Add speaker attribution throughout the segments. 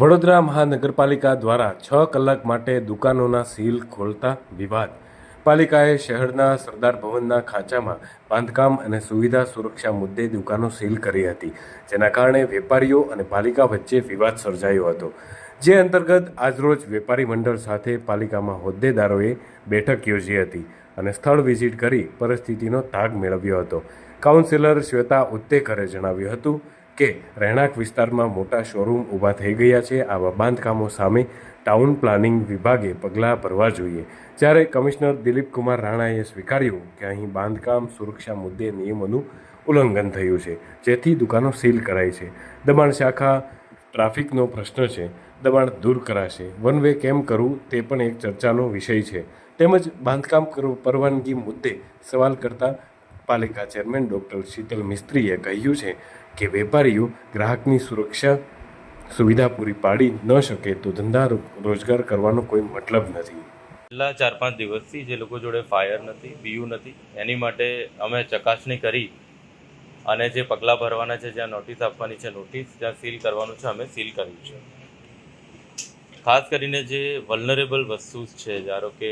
Speaker 1: વડોદરા મહાનગરપાલિકા દ્વારા છ કલાક માટે દુકાનોના સીલ ખોલતા વિવાદ. પાલિકાએ શહેરના સરદાર ભવનના ખાંચામાં બાંધકામ અને સુવિધા સુરક્ષા મુદ્દે દુકાનો સીલ કરી હતી, જેના કારણે વેપારીઓ અને પાલિકા વચ્ચે વિવાદ સર્જાયો હતો. જે અંતર્ગત આજરોજ વેપારી મંડળ સાથે પાલિકામાં હોદ્દેદારોએ બેઠક યોજી હતી અને સ્થળ વિઝિટ કરી પરિસ્થિતિનો તાગ મેળવ્યો હતો. કાઉન્સિલર શ્વેતા ઉત્તેકરે જણાવ્યું હતું કે રહેણાંક વિસ્તારમાં મોટા શોરૂમ ઊભા થઈ ગયા છે. આવા બાંધકામો સામે ટાઉન પ્લાનિંગ વિભાગે પગલાં ભરવા જોઈએ. જ્યારે કમિશનર દિલીપ કુમાર રાણાએ સ્વીકાર્યું કે અહીં બાંધકામ સુરક્ષા મુદ્દે નિયમોનું ઉલ્લંઘન થયું છે, જેથી દુકાનો સીલ કરાઈ છે. દબાણ શાખા ટ્રાફિકનો પ્રશ્ન છે. દબાણ દૂર કરાશે. વન વે કેમ કરવું તે પણ એક ચર્ચાનો વિષય છે. તેમજ બાંધકામ પરવાનગી મુદ્દે સવાલ કરતા પાલિકા ચેરમેન ડૉક્ટર શીતલ મિસ્ત્રીએ કહ્યું છે કે વેપારીઓ ગ્રાહકની સુરક્ષા સુવિધા પૂરી પાડી ન શકે તો ધંધા રોજગાર કરવાનો કોઈ મતલબ નથી.
Speaker 2: છેલ્લા ચાર પાંચ દિવસથી જે લોકો જોડે ફાયર નથી, બીયુ નથી, એની માટે અમે ચકાસણી કરી અને જે પગલાં ભરવાના છે, જ્યાં નોટિસ આપવાની છે, નોટિસ જ્યાં સીલ કરવાનું છે, અમે સીલ કર્યું છે. ખાસ કરીને જે વલનરેબલ વસ્તુ છે, ધારો કે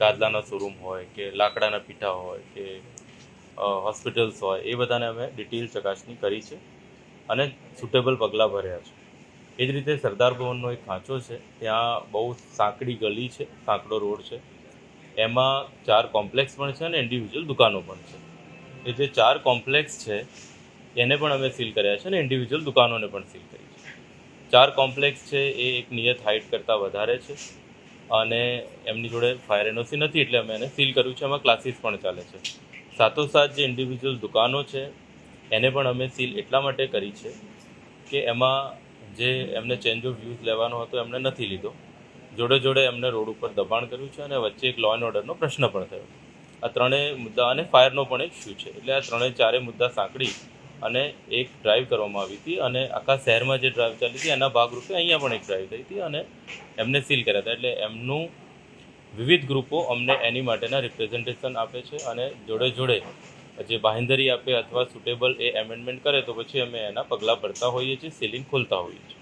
Speaker 2: ગાદલાના શોરૂમ હોય કે લાકડાના પીઠા હોય કે હોસ્પિટલ્સ હોય, એ બધાને અમે ડિટેલ ચકાસણી કરી છે અને સુટેબલ પગલાં ભર્યા છે. એ જ રીતે સરદાર ભવનનો એક ખાંચો છે, ત્યાં બહુ સાંકડી ગલી છે, સાંકડો રોડ છે. એમાં ચાર કોમ્પ્લેક્સ પણ છે અને ઇન્ડિવિજ્યુઅલ દુકાનો પણ છે. એ જે ચાર કોમ્પ્લેક્સ છે, એને પણ અમે સીલ કર્યા છે અને ઇન્ડિવિજ્યુઅલ દુકાનોને પણ સીલ કરી છે. ચાર કોમ્પ્લેક્સ છે, એ એક નિયત હાઇટ કરતાં વધારે છે અને એમની જોડે ફાયર એનઓસી નથી એટલે અમે એને સીલ કર્યું છે, એમાં ક્લાસીસ પણ ચાલે છે. સાથોસાથ જે ઇન્ડિવિજ્યુઅલ દુકાનો છે, એને પણ અમે સીલ એટલા માટે કરી છે કે એમાં જે એમને ચેન્જ ઓફ વ્યૂઝ લેવાનો હતો એમણે નથી લીધો. જોડે જોડે એમને રોડ ઉપર દબાણ કર્યું છે અને વચ્ચે એક લો એન્ડ ઓર્ડરનો પ્રશ્ન પણ થયો. આ ત્રણેય મુદ્દા અને ફાયરનો પણ એક ઇસ્યુ છે. એટલે આ ત્રણેય ચારે મુદ્દા સાંકળી અને એક ડ્રાઈવ કરવામાં આવી હતી અને આખા શહેરમાં જે ડ્રાઈવ ચાલી હતી, એના ભાગરૂપે અહીંયા પણ એક ડ્રાઈવ થઈ હતી અને એમને સીલ કર્યા હતા. એટલે એમનું વિવિધ ગ્રુપો અમને એની માટેના રિપ્રેઝન્ટેશન આપે છે અને જોડે જોડે જે બાંહેધરી આપે અથવા સુટેબલ એ એમેન્ડમેન્ટ કરે તો પછી અમે એના પગલાં ભરતા હોઈએ છીએ સીલિંગ ખોલતા હોઈએ છીએ.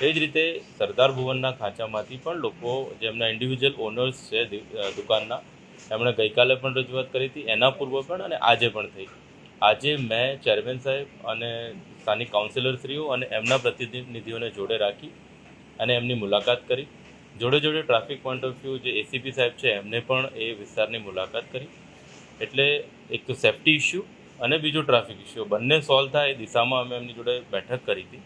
Speaker 2: એ જ રીતે સરદાર ભુવનના ખાંચામાંથી પણ લોકો જેમના ઇન્ડિવિજ્યુઅલ ઓનર્સ છે દુકાનના, એમણે ગઈકાલે પણ રજૂઆત કરી હતી, એના પૂર્વ પણ અને આજે પણ થઈ. આજે મેં ચેરમેન સાહેબ અને સ્થાનિક કાઉન્સિલરશ્રીઓ અને એમના પ્રતિનિધિઓને જોડે રાખી અને એમની મુલાકાત કરી. જોડે જોડે ટ્રાફિક પોઈન્ટ ઓફ વ્યૂ જે એસીપી સાહેબ છે, એમને પણ એ વિસ્તારની મુલાકાત કરી. એટલે એક તો સેફ્ટી ઇસ્યુ અને બીજો ટ્રાફિક ઇસ્યુ બંને સોલ્વ થાય એ દિશામાં અમે એમની જોડે બેઠક કરી હતી.